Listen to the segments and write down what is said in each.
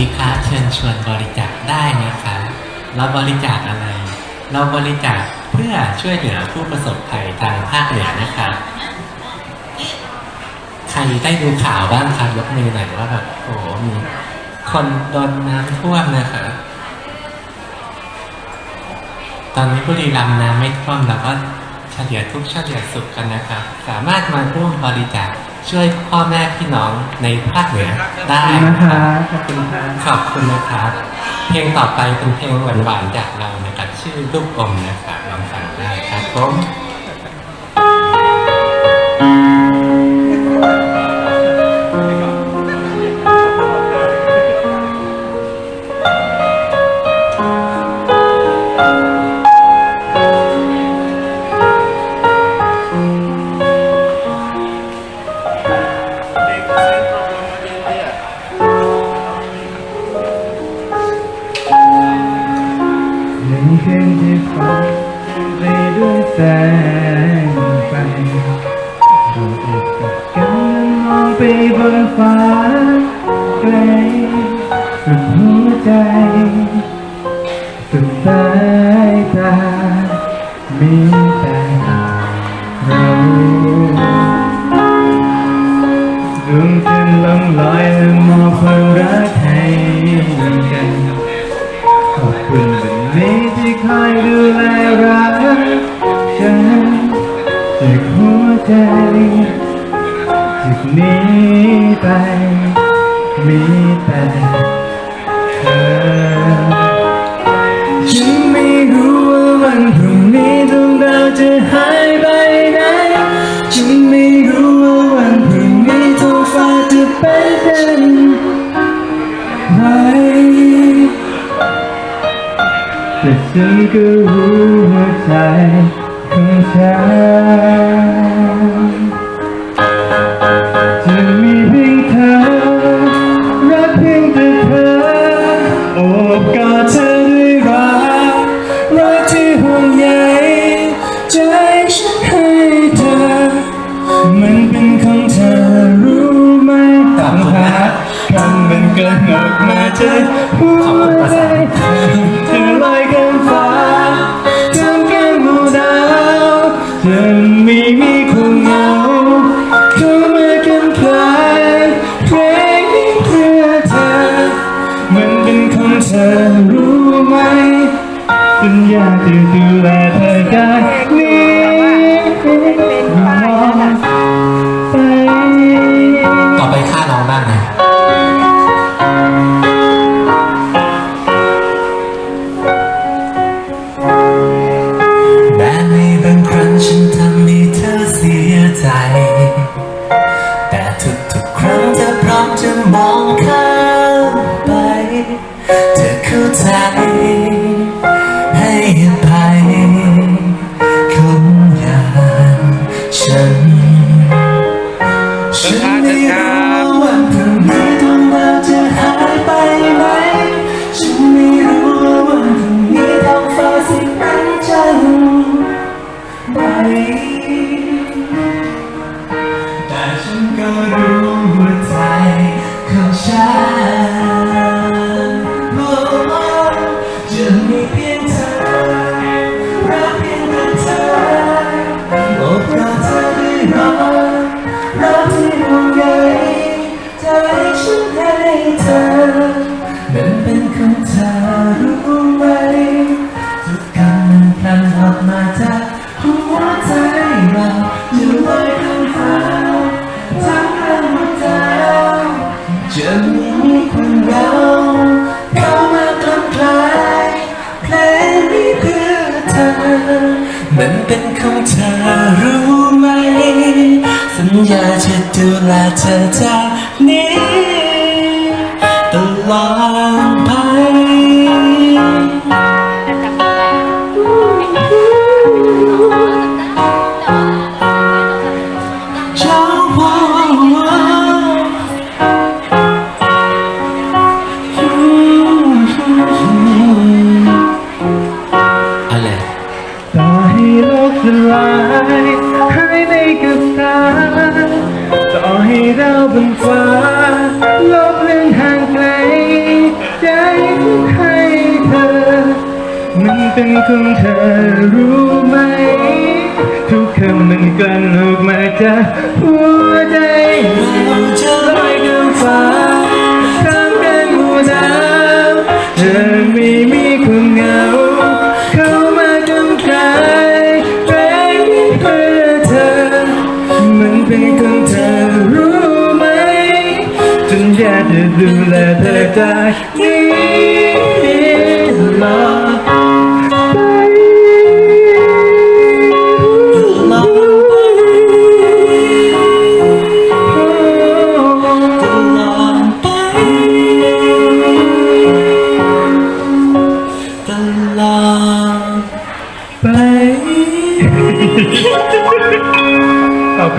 ดีครับเชิญชวนบริจาคได้นะคะเราบริจาคอะไร เราบริจาคเพื่อช่วยเหลือผู้ประสบภัยทางภาคเหนือนะคะใครได้ดูข่าวบ้างครับยกมือหน่อยว่าแบบโอ้โหมีคนโดนน้ำท่วมนะคะตอนนี้บุรีรัมย์น้ำไม่ท่วมเราก็เฉลี่ยทุกเฉลี่ยสุขกันนะครับสามารถมาร่วมบริจาค ช่วยพ่อแม่พี่น้องในภาคเหนือได้นะนะคครัรับบขอบคุณครับขอบคุณนะครับ เพลงต่อไปเป็นเพลงหวานๆจากเรานะครับ ชื่อลูกอมนะครับลองฟังได้ครับผม ฉันจากหัวใจจากนี้ไปมีแต่ ฉันก็รู้หัวใจของฉันจะมีเพียงเธอรักเพียงแต่เธอโอบกอดเธอด้วยรักรักที่ห่วงใยใจฉันให้เธอ มันเป็นของเธอรู้ไหมต่างหากกันมันเกิดออกมาจากหัวใจ ฉั อ ดูแลเธอจากนี้ตลอดไปเช้าวันอะไรต่อให้โลกสลายหายไปกับตา เราบนฟ้าลบเลื่อนห่างไกล ใจของใครเธอ มันเป็นของเธอรู้ไหม ทุกคำมันกลั่นออกมาจากหัวใจลอยเดินฟ้าข้าแดนหัวน้ำไม่มีคนเหงา เข้ามาจนกลายเป็นเพื่อเธอ มันเป็น จนอยากจะดูแลเธอจากนี้ตลอดไปลองตลอดไปตลอดไปขอบ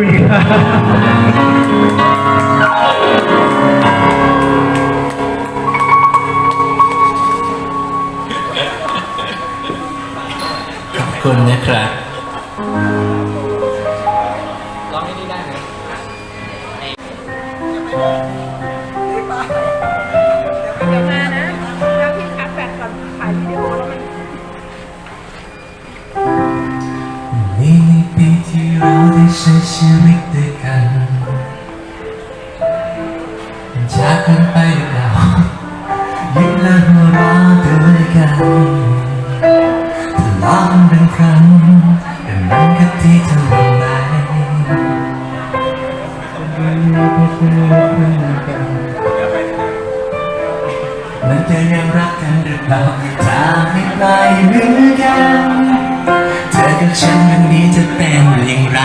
คุณครับขอบคุณนะครับเดี๋ยวมานะแล้วพี่คัดแบตก่อนถ่ายวิดีโอแล้วมันนี่ในปีที่เราได้ใช้ชีวิตด้วยกันจากกันไปแล้วยิ้มและหัวเราะด้วยกันทะเลานเป็นครั้งแต่มันก็ที่เท่าไหรมันจะยังรักกันหรือเปล่าถ้าไม่ไกลเหมือนกันเธอกับฉันวันนี้จะเป็นอย่างไร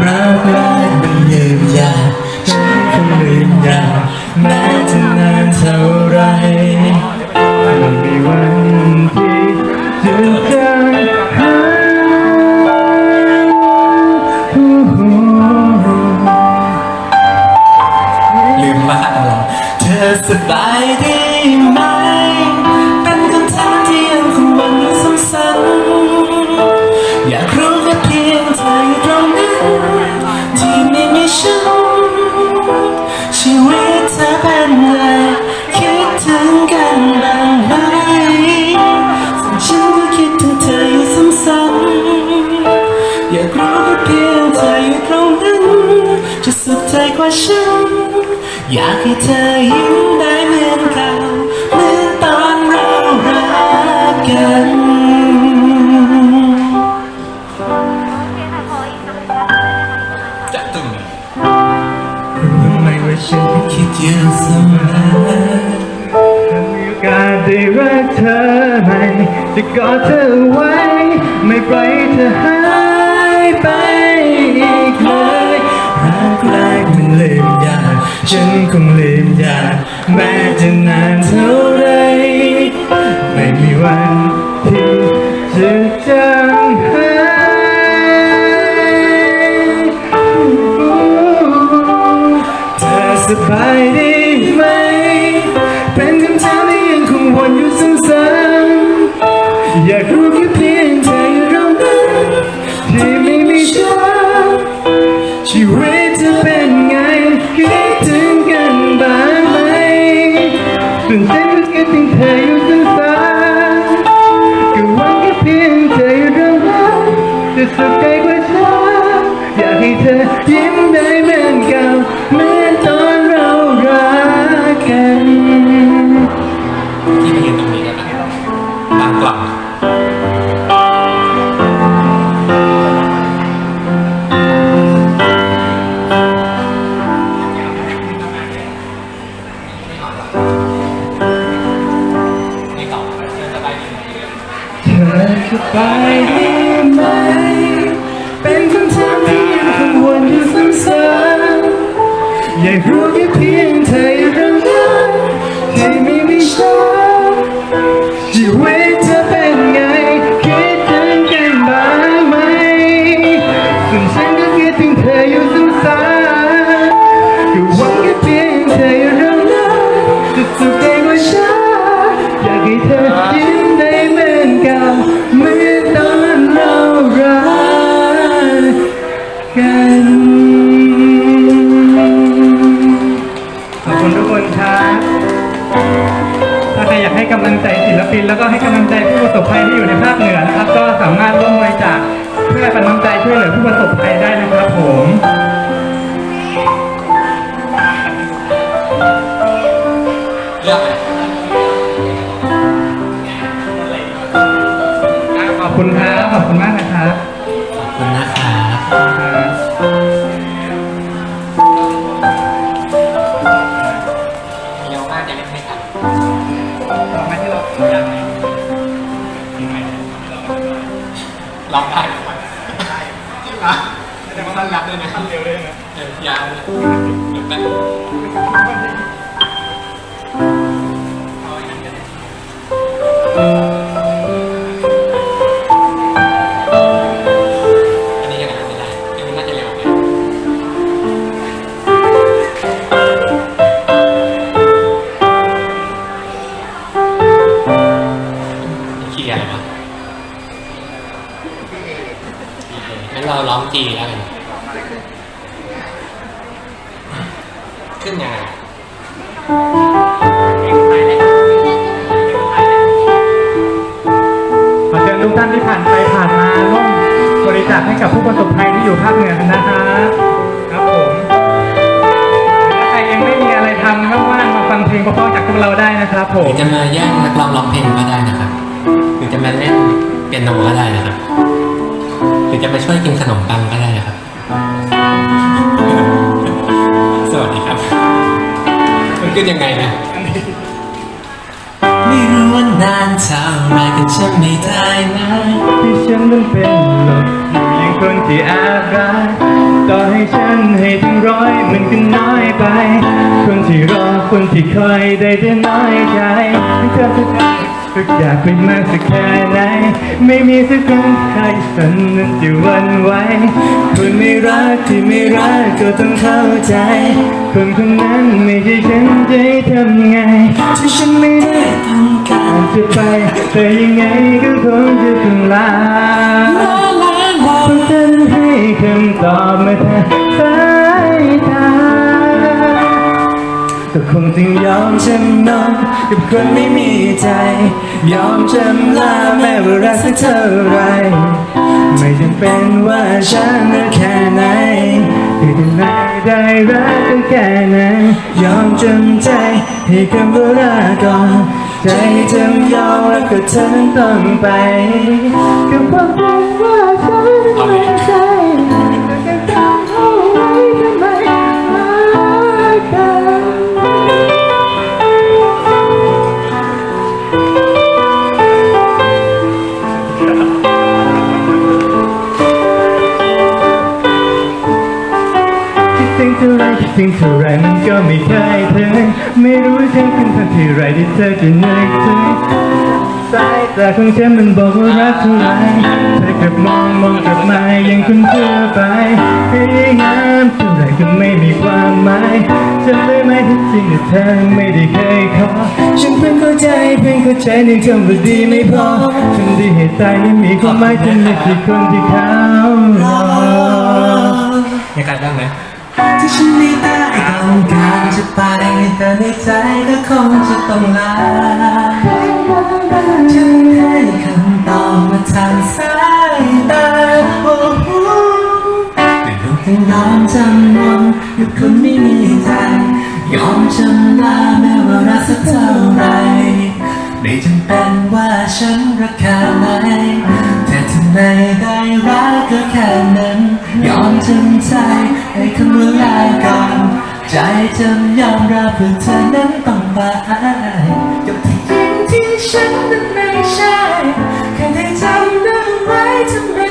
เรักแรกมันยืนยาวฉันคงลืมยาแม้จะนานเท่าไร อยากให้เธอยิ้มได้เหมือนเก่าเหมือนตอนเรารักกัน จะตึงรู้ไหมว่าฉันก็คิดคิดอยู่เสมอถ้ามีโอกาสได้รักเธอใหม่จะกอดเธอไว้ ไม่ปล่อยให้เธอหายไปอีกเลยรักแรกมันลืมยาก ฉันคงลืมยากแม้จะนานเท่าไรไม่มีวันที่จะจางหายเธอสบายดี ยิ้มได้เหมือนเก่าเหมือนตอ อยากรู้แค่เพียงเธออยู่ตรงนั้นที่ไม่มีฉันชีวิตจะเว นแล้วก็ให้กำลังใจผู้ประสบภัยที่อยู่ในภาคเหนือนะครับ ก็สามารถร่วม ลอ ครับผหรืมอจะมาแย่งนักร้องร้องเพลงก็ได้นะครับหรือจะมาเล่นเปียโนก็ได้นะครับหรือจะมาช่วยกินขนมปังก็ได้นะครับ สวัสดีครับมันขึ้นยังไงนะไม่รู้ว่านานเท่าไรก็จะไม่ได้นะ ที่ฉันนั้นเป็นหลบอยู่ยังคนที่แอบรักต่อให้ฉันให้ถึงร้อยมันก็น้อยไปคน ที่รอคนที่คอยได้แต่น้อยใจเธอสักสักอยากเป็นมากสักแค่ไหน ไม่มีสักคนใครสันนั้นจะวันไหวคนไม่รักที่ไม่รักก็ต้องเข้าใจ คนคนนั้นไม่ใช่ฉันจะทำไงที่ฉันไม่ได้ต้องการจะไป แต่ยังไงก็คงจะต้องลาเพราะฉันให้คำตอบมาทา ก็คงต้องยอมจำนนกับคนไม่มีใจ ยอมจำลาแม้ว่ารักสักเท่าไร ไม่จำเป็นว่าฉันนั้นแค่ไหนที่จะไม่ได้รักก็แค่นั้น ยอมจำใจให้คำว่ารักก่อนใจจำยอมแล้วก็เธอนั้นต้องไปกับความ ถึงเท่าไรมันก็ไม่เคยถึงไม่รู้ฉันเป็นคนที่ไรที่เธอจะนึกถึงสายตาของฉันมันบอกว่ารักเท่าไรเธอกลับมองมองกลับมายังคนทั่วไปพยายามเท่าไรก็ไม่มีความหมายจำได้ไหมที่จริงแล้วเธอไม่ได้เคยขอฉันเพิ่งเข้าใจเพิ่งเข้าใจในคำว่าดีไม่พอฉันดีให้ตายไม่มีความหมายฉันไม่ใช่คนที่เขารอ ยังไงบ้างไหม จะไปแต่ในใจก็คงจะต้องลาฉันให้คำตอบมาทางสายตาโอ้โหแต่ลูกต้องยอมจำนนกับคนไม่มีใจยอมจำลาแม้ว่ารักสักเท่าไรไม่จำเป็นว่าฉันรักแค่ไหนแต่ถึงไหนได้รักก็แค่นั้น ยอมจำใจให้คำว่าลาก่อน ใจจำยอมรับเพื่อเธอนั้นต้องไปกับที่จริงที่ฉันนั้นไม่ใช่แค่ได้จำได้ไว้ทำไม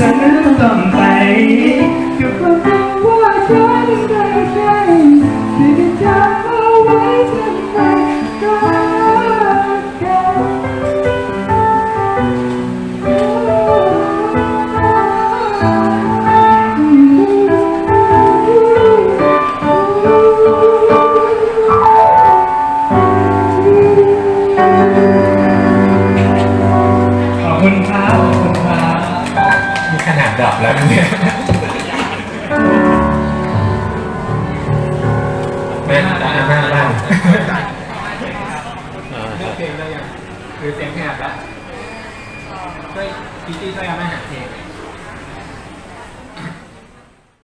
กั